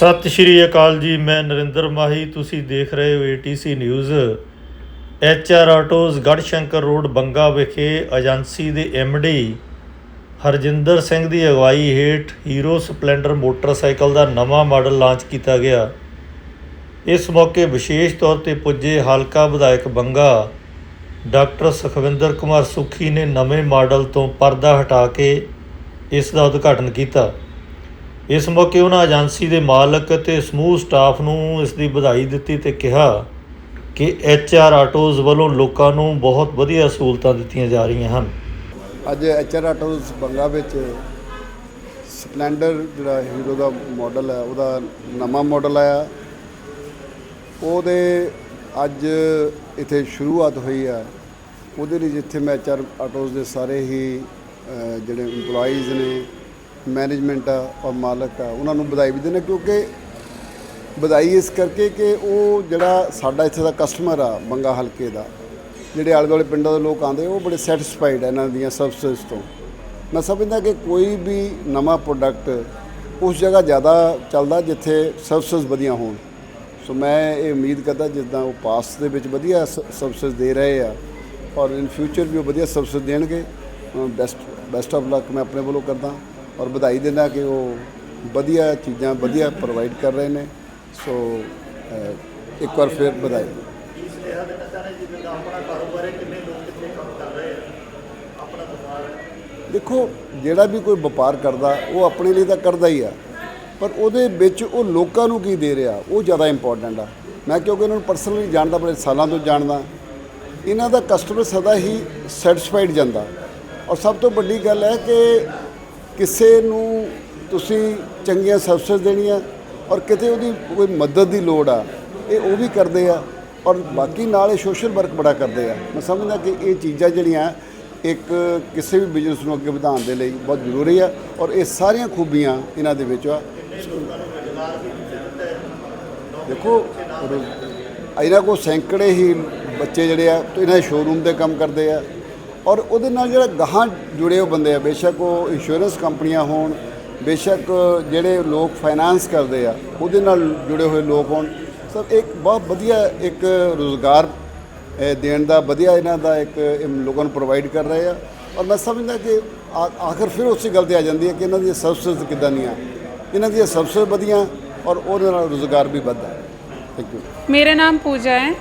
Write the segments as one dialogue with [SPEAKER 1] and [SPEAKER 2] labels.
[SPEAKER 1] ਸਤਿ ਸ਼੍ਰੀ ਅਕਾਲ ਜੀ, ਮੈਂ ਨਰਿੰਦਰ ਮਾਹੀ। ਤੁਸੀਂ ਦੇਖ ਰਹੇ ਹੋ ATC news HR autos Garhshankar road, Banga ਵਿਖੇ ਏਜੰਸੀ ਦੇ ਐਮ ਡੀ ਹਰਜਿੰਦਰ ਸਿੰਘ ਦੀ ਅਗਵਾਈ ਹੇਠ ਹੀਰੋ ਸਪਲੈਂਡਰ ਮੋਟਰਸਾਈਕਲ ਦਾ ਨਵਾਂ ਮਾਡਲ ਲਾਂਚ ਕੀਤਾ ਗਿਆ। ਇਸ ਮੌਕੇ ਵਿਸ਼ੇਸ਼ ਤੌਰ ਤੇ ਪੁੱਜੇ ਹਲਕਾ ਵਿਧਾਇਕ ਬੰਗਾ। ਡਾਕਟਰ ਸੁਖਵਿੰਦਰ ਕੁਮਾਰ ਸੁਖੀ ਨੇ ਨਵੇਂ ਮਾਡਲ ਤੋਂ ਪਰਦਾ ਹਟਾ ਕੇ ਇਸ ਦਾ ਉਦਘਾਟਨ ਕੀਤਾ। ਇਸ ਮੌਕੇ ਉਹਨਾਂ ਏਜੰਸੀ ਦੇ ਮਾਲਕ ਤੇ ਸਮੂਹ ਸਟਾਫ ਨੂੰ ਇਸ ਦੀ ਵਧਾਈ ਦਿੱਤੀ ਤੇ ਕਿਹਾ ਕਿ ਐਚ ਆਰ ਆਟੋਜ਼ ਵੱਲੋਂ ਲੋਕਾਂ ਨੂੰ ਬਹੁਤ ਵਧੀਆ ਸਹੂਲਤਾਂ ਦਿੱਤੀਆਂ ਜਾ ਰਹੀਆਂ ਹਨ।
[SPEAKER 2] ਅੱਜ ਐਚਆਰ ਆਟੋਜ਼ ਬੰਗਾ ਵਿੱਚ ਸਪਲੈਂਡਰ ਜਿਹੜਾ ਹੀਰੋ ਦਾ ਮਾਡਲ ਹੈ, ਉਹਦਾ ਨਵਾਂ ਮਾਡਲ ਆਇਆ। ਉਹਦੇ ਅੱਜ ਇੱਥੇ ਸ਼ੁਰੂਆਤ ਹੋਈ ਹੈ। ਉਹਦੇ ਲਈ ਜਿੱਥੇ ਮੈਂ ਐਚਆਰ ਆਟੋਜ਼ ਦੇ ਸਾਰੇ ਹੀ ਜਿਹੜੇ EMPLOYEES ਨੇ ਮੈਨੇਜਮੈਂਟ ਆ ਔਰ ਮਾਲਕ ਆ, ਉਹਨਾਂ ਨੂੰ ਵਧਾਈ ਵੀ ਦਿੰਦੇ ਕਿਉਂਕਿ ਵਧਾਈ ਇਸ ਕਰਕੇ ਕਿ ਉਹ ਜਿਹੜਾ ਸਾਡਾ ਇੱਥੇ ਦਾ ਕਸਟਮਰ ਆ, ਬੰਗਾ ਹਲਕੇ ਦਾ, ਜਿਹੜੇ ਆਲੇ ਦੁਆਲੇ ਪਿੰਡਾਂ ਦੇ ਲੋਕ ਆਉਂਦੇ, ਉਹ ਬੜੇ ਸੈਟੀਸਫਾਈਡ ਆ ਇਹਨਾਂ ਦੀਆਂ ਸਰਵਿਸਿਜ਼ ਤੋਂ। ਮੈਂ ਸਮਝਦਾ ਕਿ ਕੋਈ ਵੀ ਨਵਾਂ ਪ੍ਰੋਡਕਟ ਉਸ ਜਗ੍ਹਾ ਜ਼ਿਆਦਾ ਚੱਲਦਾ ਜਿੱਥੇ ਸਰਵਿਸਿਜ਼ ਵਧੀਆ ਹੋਣ। ਸੋ ਮੈਂ ਇਹ ਉਮੀਦ ਕਰਦਾ ਜਿੱਦਾਂ ਉਹ ਪਾਸ ਦੇ ਵਿੱਚ ਵਧੀਆ ਸਰਵਿਸਿਜ਼ ਦੇ ਰਹੇ ਆ, ਔਰ ਇਨ ਫਿਊਚਰ ਵੀ ਉਹ ਵਧੀਆ ਸਰਵਿਸ ਦੇਣਗੇ ਬੈਸਟ ਬੈਸਟ ਆਫ ਲੱਕ ਮੈਂ ਆਪਣੇ ਵੱਲੋਂ ਕਰਦਾ ਔਰ ਵਧਾਈ ਦਿੰਦਾ ਕਿ ਉਹ ਵਧੀਆ ਚੀਜ਼ਾਂ ਵਧੀਆ ਪ੍ਰੋਵਾਈਡ ਕਰ ਰਹੇ ਨੇ। ਸੋ ਇੱਕ ਵਾਰ ਫਿਰ ਵਧਾਈ। ਦੇਖੋ, ਜਿਹੜਾ ਵੀ ਕੋਈ ਵਪਾਰ ਕਰਦਾ, ਉਹ ਆਪਣੇ ਲਈ ਤਾਂ ਕਰਦਾ ਹੀ ਆ। ਪਰ ਉਹਦੇ ਵਿੱਚ ਉਹ ਲੋਕਾਂ ਨੂੰ ਕੀ ਦੇ ਰਿਹਾ? ਉਹ ਜ਼ਿਆਦਾ ਇੰਪੋਰਟੈਂਟ ਆ। ਮੈਂ ਕਿਉਂਕਿ ਇਹਨਾਂ ਨੂੰ ਪਰਸਨਲੀ ਜਾਣਦਾ, ਬੜੇ ਸਾਲਾਂ ਤੋਂ ਜਾਣਦਾ। ਇਹਨਾਂ ਦਾ ਕਸਟਮਰ ਸਦਾ ਹੀ ਸੈਟੀਸਫਾਈਡ ਜਾਂਦਾ। ਔਰ ਸਭ ਤੋਂ ਵੱਡੀ ਗੱਲ ਹੈ ਕਿ ਕਿਸੇ ਨੂੰ ਤੁਸੀਂ ਚੰਗੀਆਂ ਸਰਵਿਸ ਦੇਣੀਆਂ ਔਰ ਕਿਤੇ ਉਹਦੀ ਕੋਈ ਮਦਦ ਦੀ ਲੋੜ ਆ, ਇਹ ਉਹ ਵੀ ਕਰਦੇ ਆ ਔਰ ਬਾਕੀ ਨਾਲ ਇਹ ਸੋਸ਼ਲ ਵਰਕ ਬੜਾ ਕਰਦੇ ਆ। ਮੈਂ ਸਮਝਦਾ ਕਿ ਇਹ ਚੀਜ਼ਾਂ ਜਿਹੜੀਆਂ ਇੱਕ ਕਿਸੇ ਵੀ ਬਿਜ਼ਨਸ ਨੂੰ ਅੱਗੇ ਵਧਾਉਣ ਦੇ ਲਈ ਬਹੁਤ ਜ਼ਰੂਰੀ ਆ ਔਰ ਇਹ ਸਾਰੀਆਂ ਖੂਬੀਆਂ ਇਹਨਾਂ ਦੇ ਵਿੱਚ ਆ। ਦੇਖੋ ਇਹਨਾਂ ਕੋਲ ਸੈਂਕੜੇ ਹੀ ਬੱਚੇ ਜਿਹੜੇ ਆ, ਇਹਨਾਂ ਦੇ ਸ਼ੋਰੂਮ ਦੇ ਕੰਮ ਕਰਦੇ ਆ। ਔਰ ਉਹਦੇ ਨਾਲ ਜਿਹੜਾ ਗਾਹਾਂ ਜੁੜੇ ਹੋ ਬੰਦੇ ਆ, ਬੇਸ਼ੱਕ ਉਹ ਇੰਸ਼ੋਰੈਂਸ ਕੰਪਨੀਆਂ ਹੋਣ, ਬੇਸ਼ੱਕ ਜਿਹੜੇ ਲੋਕ ਫਾਈਨਾਂਸ ਕਰਦੇ ਆ, ਉਹਦੇ ਨਾਲ ਜੁੜੇ ਹੋਏ ਲੋਕ ਹੋਣ। ਸਭ ਇੱਕ ਬਹੁਤ ਵਧੀਆ ਇੱਕ ਰੋਜ਼ਗਾਰ ਦੇਣ ਦਾ ਵਧੀਆ ਇਹਨਾਂ ਦਾ ਇੱਕ ਲੋਕਾਂ ਨੂੰ ਪ੍ਰੋਵਾਈਡ ਕਰ ਰਹੇ ਆ। ਔਰ ਮੈਂ ਸਮਝਦਾ ਕਿ ਆ- ਆਖਰ ਫਿਰ ਉਸੇ ਗੱਲ ਤੇ ਆ ਜਾਂਦੀ ਹੈ ਕਿ ਇਹਨਾਂ ਦੀਆਂ ਸਰਵਿਸਿਜ਼ ਕਿੱਦਾਂ ਦੀਆਂ। ਇਹਨਾਂ ਦੀਆਂ ਸਰਵਿਸਿਜ਼ ਵਧੀਆ ਔਰ ਉਹਦੇ ਨਾਲ ਰੋਜ਼ਗਾਰ ਵੀ ਵੱਧਦਾ। ਥੈਂਕ ਯੂ
[SPEAKER 3] ਮੇਰਾ ਨਾਮ ਪੂਜਾ ਹੈ।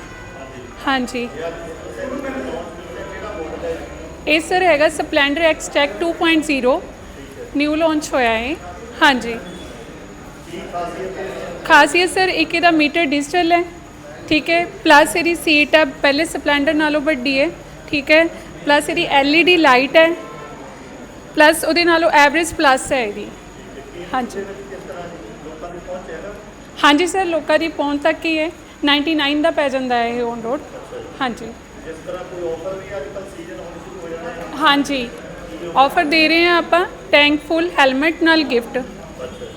[SPEAKER 3] ਹਾਂਜੀ। ਇਹ ਸਰ ਹੈਗਾ Splendor X tech 2.0 new launch ਹੋਇਆ ਹੈ ਹਾਂਜੀ। ਖਾਸੀਅਤ ਸਰ, ਇੱਕ ਇਹਦਾ ਮੀਟਰ ਡਿਜੀਟਲ ਹੈ। ਠੀਕ ਹੈ। ਪਲੱਸ ਇਹਦੀ ਸੀਟ ਹੈ, ਪਹਿਲੇ ਸਪਲੈਂਡਰ ਨਾਲੋਂ ਵੱਡੀ ਹੈ। ਠੀਕ ਹੈ। ਪਲੱਸ ਇਹਦੀ LED ਲਾਈਟ ਹੈ। ਪਲੱਸ ਉਹਦੇ ਨਾਲੋਂ ਐਵਰੇਜ ਪਲੱਸ ਹੈ ਇਹਦੀ। ਹਾਂਜੀ। ਹਾਂਜੀ ਸਰ, ਲੋਕਾਂ ਦੀ ਪਹੁੰਚ ਤੱਕ ਹੀ ਹੈ। 99 ਦਾ ਪੈ ਜਾਂਦਾ ਹੈ ਇਹ ਔਨ ਰੋਡ ਹਾਂਜੀ। ਹਾਂਜੀ। ਆਫਰ ਦੇ ਰਹੇ ਹਾਂ ਆਪਾਂ ਟੈਂਕ ਫੁੱਲ ਹੈਲਮਟ ਨਾਲ ਗਿਫਟ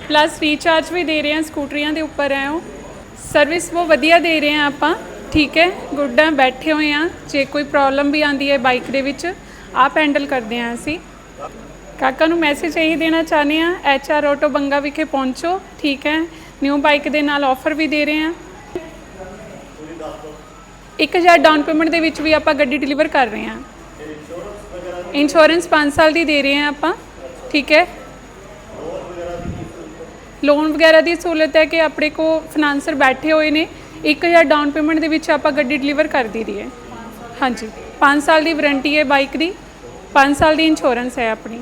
[SPEAKER 3] ਪਲੱਸ ਰੀਚਾਰਜ ਵੀ ਦੇ ਰਹੇ ਹਾਂ ਸਕੂਟਰੀਆਂ ਦੇ ਉੱਪਰ ਹੈ ਉਹ। ਸਰਵਿਸ ਉਹ ਵਧੀਆ ਦੇ ਰਹੇ ਹਾਂ ਆਪਾਂ। ਠੀਕ ਹੈ ਗੁੱਡ ਆ ਬੈਠੇ ਹੋਏ ਆ ਜੇ ਕੋਈ ਪ੍ਰੋਬਲਮ ਵੀ ਆਂਦੀ ਹੈ ਬਾਈਕ ਦੇ ਵਿੱਚ ਆਪ ਹੈਂਡਲ ਕਰਦੇ ਹਾਂ ਅਸੀਂ। ਕਾਕਾ ਨੂੰ ਮੈਸੇਜ ਇਹੀ ਦੇਣਾ ਚਾਹੁੰਦੇ ਆ ਐਚ ਆਰ ਆਟੋ ਬੰਗਾ ਵਿਖੇ ਪਹੁੰਚੋ। ਠੀਕ ਹੈ ਨਿਊ ਬਾਈਕ ਦੇ ਨਾਲ ਆਫਰ ਵੀ ਦੇ ਰਹੇ ਹਾਂ। 1000 ਡਾਊਨ ਪੇਮੈਂਟ ਦੇ ਵਿੱਚ ਵੀ ਆਪਾਂ ਗੱਡੀ ਡਿਲੀਵਰ ਕਰ ਰਹੇ ਹਾਂ। ਇੰਸ਼ੋਰੈਂਸ 5 ਸਾਲ ਦੀ ਦੇ ਰਹੇ ਹਾਂ ਆਪਾਂ, ਠੀਕ ਹੈ? ਲੋਨ ਵਗੈਰਾ ਦੀ ਸਹੂਲਤ ਹੈ ਕਿ ਆਪਣੇ ਕੋ ਫਾਈਨਾਂਸਰ ਬੈਠੇ ਹੋਏ ਨੇ 1000 ਡਾਊਨ ਪੇਮੈਂਟ ਦੇ ਵਿੱਚ ਆਪਾਂ ਗੱਡੀ ਡਿਲੀਵਰ ਕਰ ਦੀ ਹੈ। ਹਾਂਜੀ 5 ਸਾਲ ਦੀ ਵਾਰੰਟੀ ਹੈ ਬਾਈਕ ਦੀ 5 ਸਾਲ ਦੀ ਇੰਸ਼ੋਰੈਂਸ ਹੈ ਆਪਣੀ।